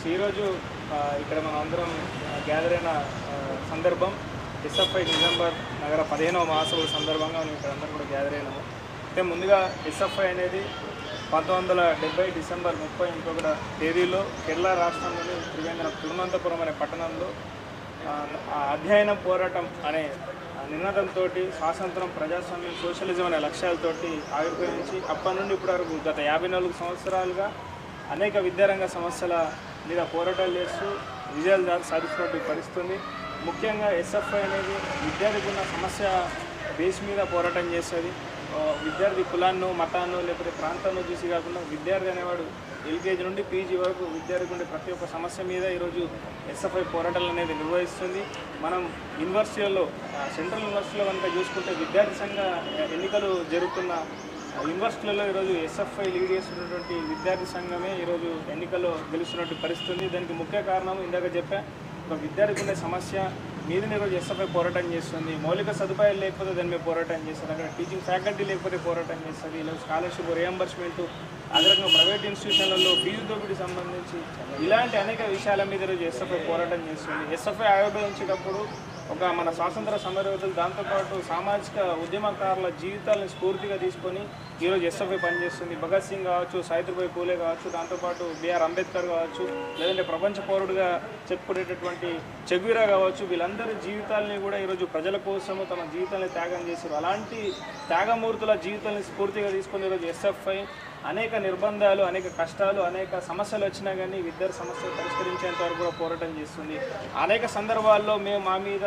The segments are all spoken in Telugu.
ఫ్రెండ్స్ ఈరోజు ఇక్కడ మనం అందరం గ్యాదర్ అయిన సందర్భం ఎస్ఎఫ్ఐ డిసెంబర్ నగర పదిహేనవ మహాసభల సందర్భంగా మనం ఇక్కడ అందరం కూడా గ్యాదర్ అయినాము. అయితే ముందుగా ఎస్ఎఫ్ఐ అనేది పంతొమ్మిది డిసెంబర్ ముప్పై ఇంకొకటి తేదీలో కేరళ రాష్ట్రంలోని త్రివేంద్ర తిరువనంతపురం అనే పట్టణంలో అధ్యయన పోరాటం అనే నినాదంతో స్వాతంత్రం ప్రజాస్వామ్యం సోషలిజం అనే లక్ష్యాలతోటి ఆవిర్భవించి అప్పటి నుండి ఇప్పటి వరకు గత యాభై నాలుగు సంవత్సరాలుగా అనేక విద్యారంగ సమస్యల మీద పోరాటాలు చేస్తూ విజయాలు దా- సాధిస్తున్నట్టు పరిస్థితుంది. ముఖ్యంగా ఎస్ఎఫ్ఐ అనేది విద్యార్థికి ఉన్న సమస్య బేస్ మీద పోరాటం చేస్తుంది. విద్యార్థి కులాన్నో మతాన్నో లేకపోతే ప్రాంతాన్నో చూసి కాకుండా విద్యార్థి అనేవాడు ఎల్కేజీ నుండి పీజీ వరకు విద్యార్థికి ఉండే ప్రతి ఒక్క సమస్య మీద ఈరోజు ఎస్ఎఫ్ఐ పోరాటాలు అనేది నిర్వహిస్తుంది. మనం యూనివర్సిటీలలో సెంట్రల్ యూనివర్సిటీలో కనుక చూసుకుంటే విద్యార్థి సంఘ ఎన్నికలు జరుగుతున్న యూనివర్సిటీలలో ఈరోజు ఎస్ఎఫ్ఐ లీడ్ చేస్తున్నటువంటి విద్యార్థి సంఘమే ఈరోజు ఎన్నికల్లో గెలుస్తున్నట్టు పరిస్థితి దానికి ముఖ్య కారణం ఇందాక చెప్పా ఒక విద్యార్థికి ఉండే సమస్య మీదనే ఈరోజు ఎస్ఎఫ్ఐ పోరాటం చేస్తుంది. మౌలిక సదుపాయాలు లేకపోతే దాని మీద పోరాటం చేస్తారు అక్కడ టీచింగ్ ఫ్యాకల్టీ లేకపోతే పోరాటం చేస్తుంది. ఇలా స్కాలర్షిప్ రియంబర్స్మెంట్ అదే రకంగా ప్రైవేట్ ఇన్స్టిట్యూషన్లలో ఫీజు దోపిడీ సంబంధించి ఇలాంటి అనేక విషయాల మీద ఈరోజు ఎస్ఎఫ్ఐ పోరాటం చేస్తుంది. ఎస్ఎఫ్ఐ ఆవిర్భవించేటప్పుడు ఒక మన స్వాతంత్ర సమరయోధులు దాంతోపాటు సామాజిక ఉద్యమకారుల జీవితాలను స్ఫూర్తిగా తీసుకొని ఈరోజు ఎస్ఎఫ్ఐ పనిచేస్తుంది. భగత్ సింగ్ కావచ్చు సావిత్రిబాయి పూలే కావచ్చు దాంతోపాటు బిఆర్ అంబేద్కర్ కావచ్చు లేదంటే ప్రపంచ పౌరుడుగా చెప్పుకునేటటువంటి చెగువీరా కావచ్చు వీళ్ళందరి జీవితాలని కూడా ఈరోజు ప్రజల కోసము తమ జీవితాన్ని త్యాగం చేశారు. అలాంటి త్యాగమూర్తుల జీవితాన్ని స్ఫూర్తిగా తీసుకొని ఈరోజు ఎస్ఎఫ్ఐ అనేక నిర్బంధాలు అనేక కష్టాలు అనేక సమస్యలు వచ్చినా కానీ ఇద్దరు సమస్యలు పరిష్కరించేంత వరకు కూడా పోరాటం చేస్తుంది. అనేక సందర్భాల్లో మేము మా మీద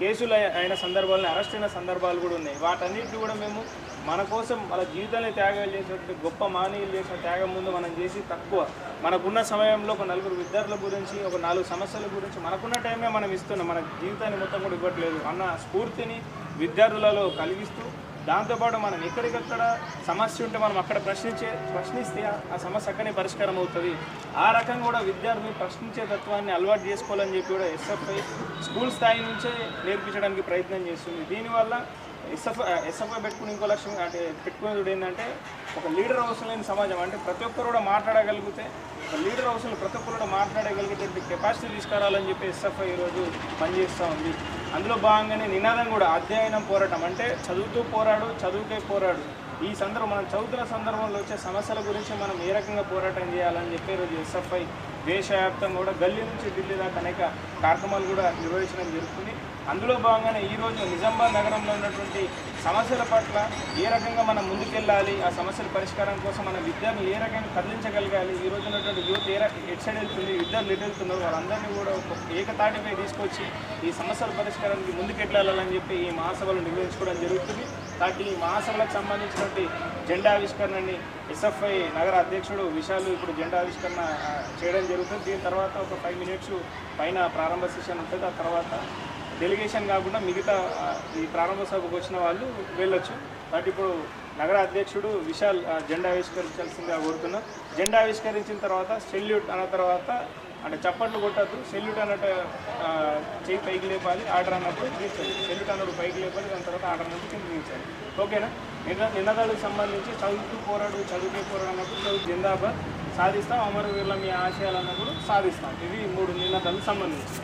కేసులు అయిన సందర్భాలను అరెస్ట్ అయిన సందర్భాలు కూడా ఉన్నాయి. వాటన్నిటిని కూడా మేము మన కోసం వాళ్ళ జీవితాన్ని త్యాగాలు చేసినటువంటి గొప్ప మానవులు చేసిన త్యాగం ముందు మనం చేసి తక్కువ మనకున్న సమయంలో ఒక నలుగురు విద్యార్థుల గురించి ఒక నాలుగు సమస్యల గురించి మనకున్న టైమే మనం ఇస్తున్నాం. మన జీవితాన్ని మొత్తం కూడా ఇవ్వట్లేదు. అన్న స్ఫూర్తిని విద్యార్థులలో కలిగిస్తూ దాంతోపాటు మనం ఎక్కడికక్కడ సమస్య ఉంటే మనం అక్కడ ప్రశ్నించే ప్రశ్నిస్తే ఆ- సమస్య అక్కడనే పరిష్కారం అవుతుంది. ఆ రకంగా కూడా విద్యార్థులు ప్రశ్నించే తత్వాన్ని అలవాటు చేసుకోవాలని చెప్పి కూడా ఎస్ఎఫ్ఐ స్కూల్ స్థాయి నుంచే నేర్పించడానికి ప్రయత్నం చేస్తుంది. దీనివల్ల ఎస్ఎఫ్ ఎస్ఎఫ్ఐ పెట్టుకుని ఇంకో లక్ష్యం అంటే పెట్టుకునేది ఏంటంటే ఒక లీడర్ అవసరం లేని సమాజం. అంటే ప్రతి ఒక్కరు కూడా మాట్లాడగలిగితే ఒక లీడర్ అవసరం ప్రతి ఒక్కరు కూడా మాట్లాడగలిగేటువంటి కెపాసిటీ తీసుకురావాలని చెప్పి ఎస్ఎఫ్ఐ ఈరోజు పనిచేస్తూ ఉంది. అందులో భాగంగానే నినాదం కూడా అధ్యయనం పోరాటం. అంటే చదువుతూ పోరాడు చదువుకే పోరాడు. ఈ సందర్భం మనం చదువుతున్న సందర్భంలో వచ్చే సమస్యల గురించి మనం ఏ రకంగా పోరాటం చేయాలని చెప్పి ఈరోజు ఎస్ఎఫ్ఐ దేశవ్యాప్తంగా కూడా గల్లీ నుంచి ఢిల్లీ దాకా అనేక కార్యక్రమాలు కూడా నిర్వహించడం జరుగుతుంది. అందులో భాగంగానే ఈరోజు నిజామాబాద్ నగరంలో ఉన్నటువంటి సమస్యల పట్ల ఏ రకంగా మనం ముందుకెళ్ళాలి ఆ సమస్యల పరిష్కారం కోసం మన విద్యను ఏ రకంగా కదిలించగలగాలి ఈ రోజు ఉన్నటువంటి యూత్ ఏ రక- ఎటు సైడ్ వెళ్తుంది విద్యార్థులు ఎటు వెళ్తున్నారు వాళ్ళందరినీ కూడా ఒక ఏకతాటిపై తీసుకొచ్చి ఈ సమస్యల పరిష్కారానికి ముందుకెళ్ళాలని చెప్పి ఈ మహాసభలు నిర్వహించుకోవడం జరుగుతుంది. కాబట్టి ఈ మహాసభలకు సంబంధించినటువంటి జెండా ఆవిష్కరణని ఎస్ఎఫ్ఐ నగర అధ్యక్షుడు విశాలు ఇప్పుడు జెండా ఆవిష్కరణ చేయడం జరుగుతుంది. దీని తర్వాత ఒక ఫైవ్ మినిట్స్ పైన ప్రారంభ సెషన్ ఉంటుంది. ఆ తర్వాత డెలిగేషన్ కాకుండా మిగతా ఈ ప్రారంభ సభకు వచ్చిన వాళ్ళు వెళ్ళొచ్చు. కాబట్టి ఇప్పుడు నగర అధ్యక్షుడు విశాల్ జెండా ఆవిష్కరించాల్సిందిగా కోరుతున్నాం జెండా ఆవిష్కరించిన తర్వాత సెల్యూట్ అన్న తర్వాత అంటే చప్పట్లు కొట్టద్దు. సెల్యూట్ అన్నట్టు చేయి పైకి లేపాలి ఆర్డర్ అన్నప్పుడు తీర్చాలి సెల్యూట్ అన్నప్పుడు పైకి లేపాలి దాని తర్వాత ఆర్డర్ అన్నప్పుడు కింద తీర్చాలి ఓకేనా? నిన్న నిన్నదాలకు సంబంధించి చదువుతూ పోరాడు చదువుకే పోరాడు అన్నప్పుడు చదువు జిందాబాద్ సాధిస్తాం. అమరవీరుల మీ ఆశయాలు అన్నప్పుడు సాధిస్తాం. ఇవి మూడు నిన్నదాలకు సంబంధించి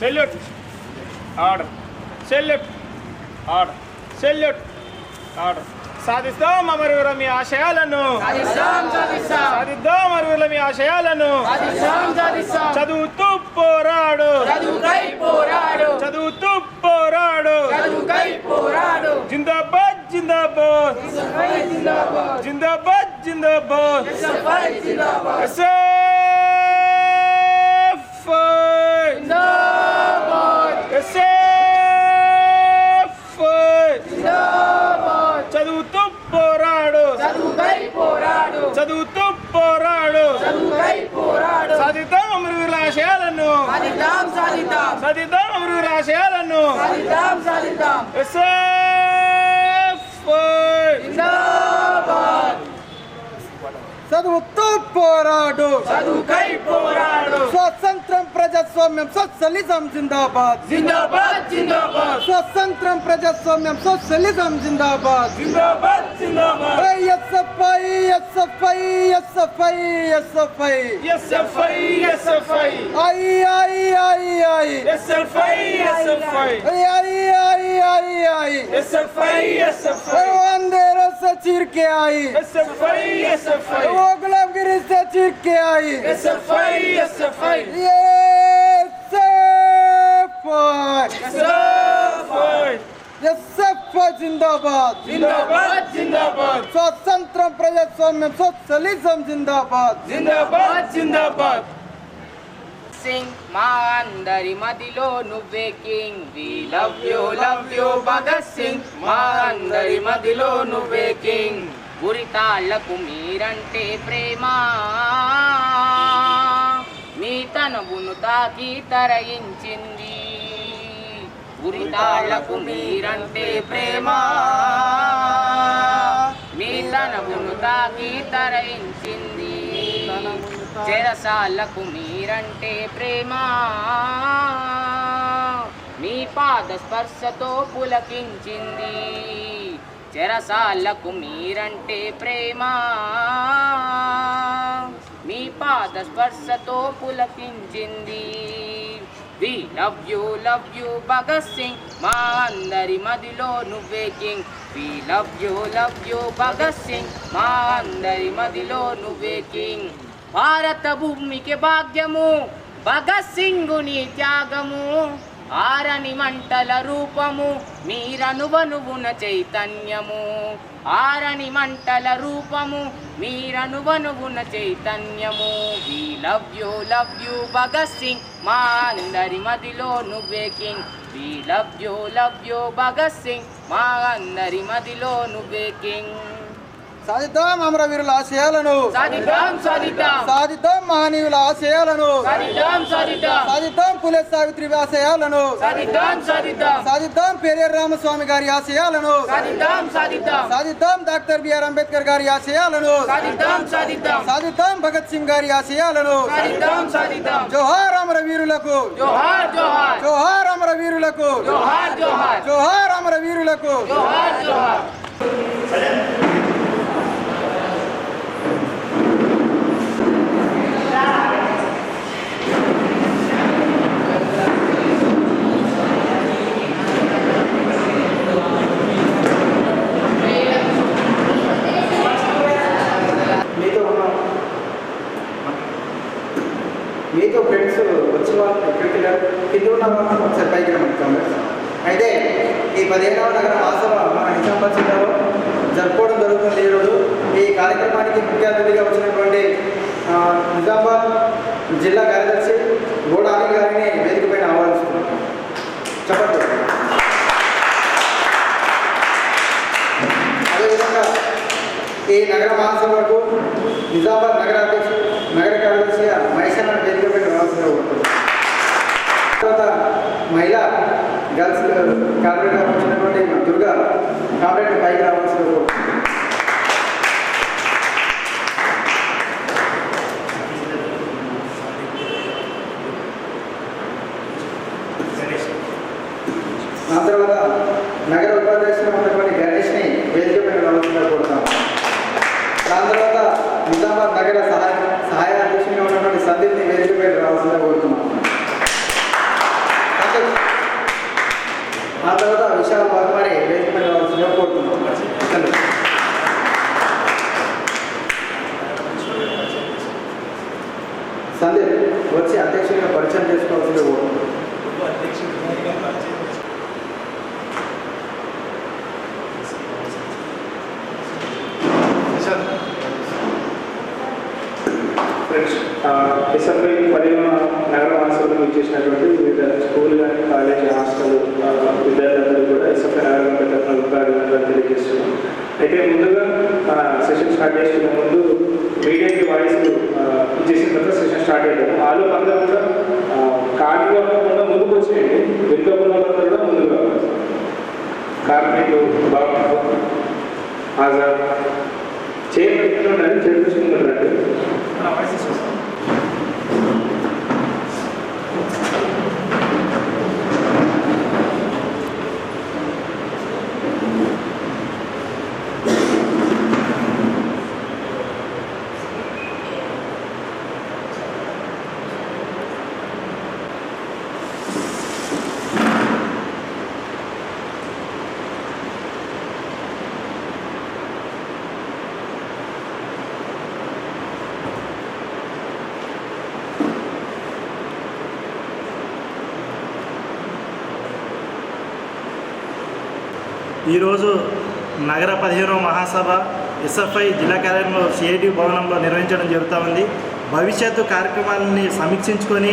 salute. Order. Salute. Order. Salute. Order. సాధిస్తాం అమరవీర మీ ఆశయాలను. సాధిద్దాం అమరవీరుల మీ ఆశయాలను. చదువుతూ పోరాడు. చదువుతూ పోరాడు. జిందాబాద్ జిందాబాద్. జిందాబాద్ జిందాబాద్. జిందాబాద్ సఫై జిందాబాద్ ఎస్ఎఫ్ జిందాబాద్. సాధిద్దాం సాధిద్దాం అమరవీరుల ఆశయాలను సాధిద్దాం సాధిద్దాం ఎస్ఎఫ్ చదువుతూ పోరాడు చదువుకై పోరాడు ప్రజాస్వామ్యం సోషలిజం జిందాబాద్ జిందాబాద్ జిందాబాద్ స్వతంత్రం ప్రజాస్వామ్యం సోషలిజం జిందాబాద్ జిందాబాద్ జిందాబాద్ S F I S F I S F I S F I S F I S F I I I I I S F I S F I I I ai ai. Esafai esafai Wandera satir ke ai? Esafai esafai Oglam giri satir ke ai. Esafai esafai Esafai Esafai S F I జిందాబాద్ జిందాబాద్ జిందాబాద్ స్వతంత్రం ప్రజాస్వామ్యం సోషలిజం జిందాబాద్ జిందాబాద్ జిందాబాద్ సింగ్ మా అందరి మదిలో నువ్వే king. We love you love you Bhagat Singh. మా అందరి మదిలో నువ్వే కింగ్. గురితాళ్ళకు మీరంటే ప్రేమ. మీ తనువును తాకి తరయించింది. గురితాళ్ళకు మీరంటే ప్రేమ. చెరసాలకు మీరంటే ప్రేమ. మీ పాద స్పర్శతో పులకించింది. చెరసాలకు మీరంటే ప్రేమ. మీ పాద స్పర్శతో పులకించింది. We love you love you Bhagat Singh. మా అందరి మదిలో నువ్వే king. We love you love you Bhagat Singh. మా అందరి మదిలో నువ్వే కింగ్. భారత భూమికి భాగ్యము. భగత్ సింగుని త్యాగము. ఆరని మంటల రూపము. మీరనువనువున చైతన్యము. ఆరని మంటల రూపము. మీరనువనువున చైతన్యము. We love you love you Bhagat Singh. మా అందరి మదిలో నువ్వే king. We love you love you Bhagat Singh. మా అందరి మదిలో నువ్వే కింగ్. సాధిద్దాం అమరవీరుల ఆశయాలను. సాధిద్దాం సాధిద్దాం. సాధిద్దాం మహనీయుల ఆశయాలను. సాధిద్దాం సాధిద్దాం. సాధిద్దాం పులే సావిత్రి ఆశయాలను. సాధిద్దాం సాధిద్దాం. సాధిద్దాం పెరియర్ రామస్వామి గారి ఆశయాలను. సాధిద్దాం సాధిద్దాం. సాధిద్దాం డాక్టర్ బిఆర్ అంబేద్కర్ గారి ఆశయాలను. సాధిద్దాం సాధిద్దాం. సాధిద్దాం భగత్ సింగ్ గారి ఆశయాలను. సాధిద్దాం సాధిద్దాం. జోహార్ అమరవీరులకు. జోహార్ జోహార్. జోహార్ అమరవీరులకు. జోహార్ జోహార్. జోహార్ అమరవీరులకు. జోహార్ జోహార్. మీతో ఫ్రెండ్స్ వచ్చిన వాళ్ళు క్రికెట్ వెళ్ళారు కింద ఉన్న వాళ్ళు ఒకసారి పైకి కాంగ్రెస్. అయితే ఈ పదిహేనవ నగర మహాసభ మన నిజామాబాద్ జిల్లాలో జరుపుకోవడం జరుగుతుంది ఈరోజు ఈ కార్యక్రమానికి ముఖ్య అతిథిగా వచ్చినటువంటి నిజామాబాద్ జిల్లా కార్యదర్శి గోడ గారిని వేదిక పైన ఆహ్వానిస్తున్నాం. చెప్పండి. అదేవిధంగా ఈ నగర మహాసభకు నిజామాబాద్ నగర అధ్యక్షుడు నగర కార్యదర్శిగా మహేశ్వర వేదిక పైన రావాల్సిందిగా కోరుతున్నాను తర్వాత మహిళా గర్ల్స్ కార్పొరేటర్ వచ్చినటువంటి దుర్గా కార్పొరేటర్ పైకి రావాల్సిందిగా ఆ తర్వాత నగర ఉపాధ్యక్షులు ఉన్నటువంటి గణేష్ని వేదిక పైన రావాల్సిందిగా కోరుతాము దాని తర్వాత నిజామాబాద్ నగర సహాయ సహాయ అధ్యక్షునిగా ఉన్నటువంటి సందీప్ని వేదిక పైన రావాల్సిందిగా కోరుతున్నాం. ఆ తర్వాత విశాల్ బాగుమని వేదిక పైన రావాల్సిందిగా కోరుతున్నాం సందీప్. వచ్చి అధ్యక్షునిగా పరిచయం చేసుకోవాల్సిందిగా కోరుతున్నాం ఫ్రెండ్స్ ఎస్ఎఫ్ఐ పదిహేను నగర మహాసభకు ఇచ్చేసినటువంటి వివిధ స్కూల్ కానీ కాలేజ్ హాస్టల్ ఆ, విద్యార్థులందరూ కూడా ఎస్ఎఫ్ఐ నగర కమిటీ తరఫున అభిప్రాయాలను తెలియజేస్తున్నాం అయితే ముందుగా సెషన్ స్టార్ట్ చేసుకునే ముందు మీడియాకి వాయిస్ చేసిన తర్వాత సెషన్ స్టార్ట్ అయ్యాము వాళ్ళు అందరూ కూడా ఆ, కాకుండా ముందుకు వచ్చేయండి. వెనుక ఉన్న వాళ్ళందరూ కూడా ముందుగా రావాలి. కార్మికులు బాబు ఆజాద్ చైర్ పెట్టుకుంటారు ఈరోజు నగర పదిహేనవ మహాసభ ఎస్ఎఫ్ఐ జిల్లా కార్యాలయంలో సిఐటి భవనంలో నిర్వహించడం జరుగుతూ ఉంది. భవిష్యత్తు కార్యక్రమాలని సమీక్షించుకొని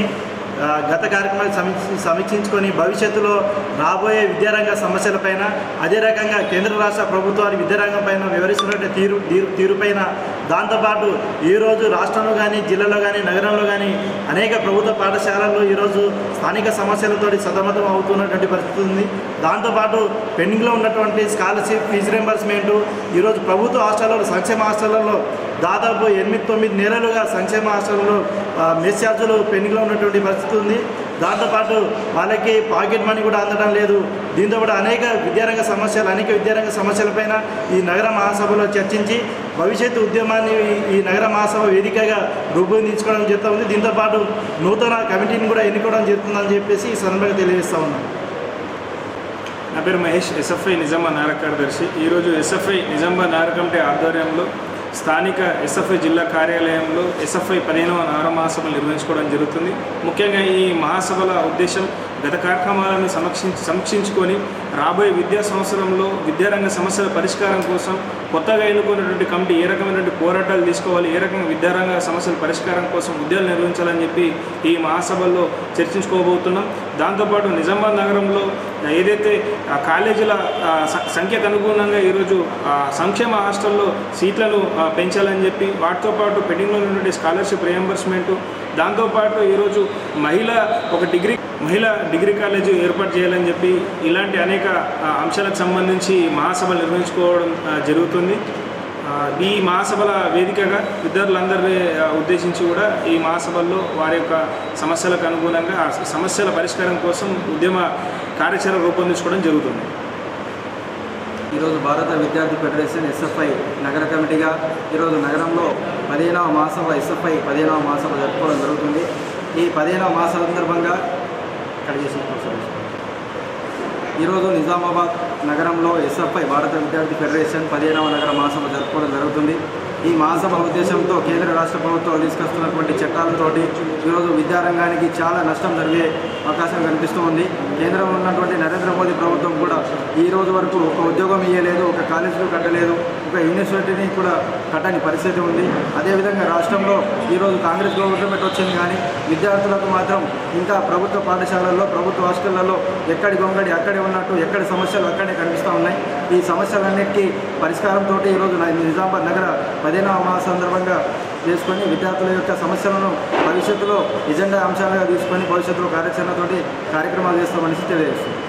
గత కార్యక్రమాలు సమీక్ష సమీక్షించుకొని భవిష్యత్తులో రాబోయే విద్యారంగ సమస్యలపైన అదే రకంగా కేంద్ర రాష్ట్ర ప్రభుత్వాలు విద్యారంగం పైన వివరిస్తున్నట్టు తీరు తీరు తీరుపైన దాంతోపాటు ఈరోజు రాష్ట్రంలో కానీ జిల్లాలో కానీ నగరంలో కానీ అనేక ప్రభుత్వ పాఠశాలల్లో ఈరోజు స్థానిక సమస్యలతో సతమతం అవుతున్నటువంటి పరిస్థితి ఉంది. దాంతోపాటు పెండింగ్లో ఉన్నటువంటి స్కాలర్షిప్ ఫీజు రింబర్స్మెంటు ఈరోజు ప్రభుత్వ హాస్టల్లో సంక్షేమ హాస్టళ్ళలో దాదాపు ఎనిమిది తొమ్మిది నెలలుగా సంక్షేమ హాస్టల్లో మెస్ఛార్జులు మెస్ ఛార్జీలు పెండింగ్లో ఉన్నటువంటి పరిస్థితి ఉంది. దాంతోపాటు వాళ్ళకి పాకెట్ మనీ కూడా అందడం లేదు. దీంతో కూడా అనేక విద్యారంగ సమస్యలు అనేక విద్యారంగ సమస్యలపైన ఈ నగర మహాసభలో చర్చించి భవిష్యత్తు ఉద్యమాన్ని ఈ- నగర మహాసభ వేదికగా రూపొందించుకోవడం జరుగుతూ ఉంది దీంతోపాటు నూతన కమిటీని కూడా ఎన్నుకోవడం జరుగుతుందని చెప్పేసి ఈ సందర్భంగా తెలియజేస్తా ఉన్నాను నా పేరు మహేష్ ఎస్ఎఫ్ఐ నిజామా నారక కార్యదర్శి. ఈరోజు ఎస్ఎఫ్ఐ నిజామాబాద్ నారక కమిటీ ఆధ్వర్యంలో స్థానిక ఎస్ఎఫ్ఐ జిల్లా కార్యాలయంలో ఎస్ఎఫ్ఐ పదిహేనవ నార మహాసభలు నిర్వహించుకోవడం జరుగుతుంది. ముఖ్యంగా ఈ మహాసభల ఉద్దేశం గత కార్యక్రమాలను సమీక్షించి సమీక్షించుకొని రాబోయే విద్యా సంవత్సరంలో విద్యారంగ సమస్యల పరిష్కారం కోసం కొత్తగా ఎన్నుకున్నటువంటి కమిటీ ఏ రకమైనటువంటి పోరాటాలు తీసుకోవాలి ఏ రకంగా విద్యారంగ సమస్యల పరిష్కారం కోసం ఉద్యోగాలు నిర్వహించాలని చెప్పి ఈ మహాసభల్లో చర్చించుకోబోతున్నాం. దాంతోపాటు నిజామాబాద్ నగరంలో ఏదైతే కాలేజీల సంఖ్యకు అనుగుణంగా ఈరోజు సంక్షేమ హాస్టల్లో సీట్లను పెంచాలని చెప్పి వాటితో పాటు పెండింగ్లో ఉన్నటువంటి స్కాలర్షిప్ రియంబర్స్మెంటు దాంతోపాటు ఈరోజు మహిళ ఒక డిగ్రీ మహిళా డిగ్రీ కాలేజ్ ఏర్పాటు చేయాలని చెప్పి ఇలాంటి అనేక అంశాలకు సంబంధించి మహాసభలు నిర్వహించుకోవడం జరుగుతుంది. ఈ మహాసభల వేదికగా విద్యార్థులందరినీ ఉద్దేశించి కూడా ఈ మహాసభల్లో వారి యొక్క సమస్యలకు అనుగుణంగా ఆ సమస్యల పరిష్కారం కోసం ఉద్యమ కార్యాచరణ రూపొందించుకోవడం జరుగుతుంది. ఈరోజు భారత విద్యార్థి ఫెడరేషన్ ఎస్ఎఫ్ఐ నగర కమిటీగా ఈరోజు నగరంలో పదిహేనవ మాసభ ఎస్ఎఫ్ఐ పదిహేనవ మాసభ జరుపుకోవడం జరుగుతుంది. ఈ పదిహేనవ మాస సందర్భంగా ఇక్కడ చేసిన ఈరోజు నిజామాబాద్ నగరంలో ఎస్ఎఫ్ఐ భారత విద్యార్థి ఫెడరేషన్ పదిహేనవ నగర మహాసభ జరుపుకోవడం జరుగుతుంది. ఈ మహాసభ ఉద్దేశంతో కేంద్ర రాష్ట్ర ప్రభుత్వాలు తీసుకొస్తున్నటువంటి చట్టాలతోటి ఈరోజు విద్యారంగానికి చాలా నష్టం జరిగే అవకాశం కనిపిస్తూ ఉంది కేంద్రంలో ఉన్నటువంటి నరేంద్ర మోదీ ప్రభుత్వం కూడా ఈ రోజు వరకు ఒక ఉద్యోగం ఇవ్వలేదు ఒక కాలేజీలు కట్టలేదు ఒక యూనివర్సిటీని కూడా కట్టని పరిస్థితి ఉంది. అదేవిధంగా రాష్ట్రంలో ఈరోజు కాంగ్రెస్ గవర్నమెంట్ వచ్చింది కానీ విద్యార్థులకు మాత్రం ఇంకా ప్రభుత్వ పాఠశాలల్లో ప్రభుత్వ హాస్టళ్ళలో ఎక్కడి గొంగడి అక్కడే ఉన్నట్టు ఎక్కడి సమస్యలు అక్కడే కనిపిస్తూ ఉన్నాయి. ఈ సమస్యలన్నిటికీ పరిష్కారంతో ఈరోజు నిజామాబాద్ నగర పదిహేనవ సందర్భంగా చేసుకొని విద్యార్థుల యొక్క సమస్యలను భవిష్యత్తులో ఎజెండా అంశాలుగా తీసుకొని భవిష్యత్తులో కార్యాచరణతోటి కార్యక్రమాలు చేస్తామని తెలియజేస్తుంది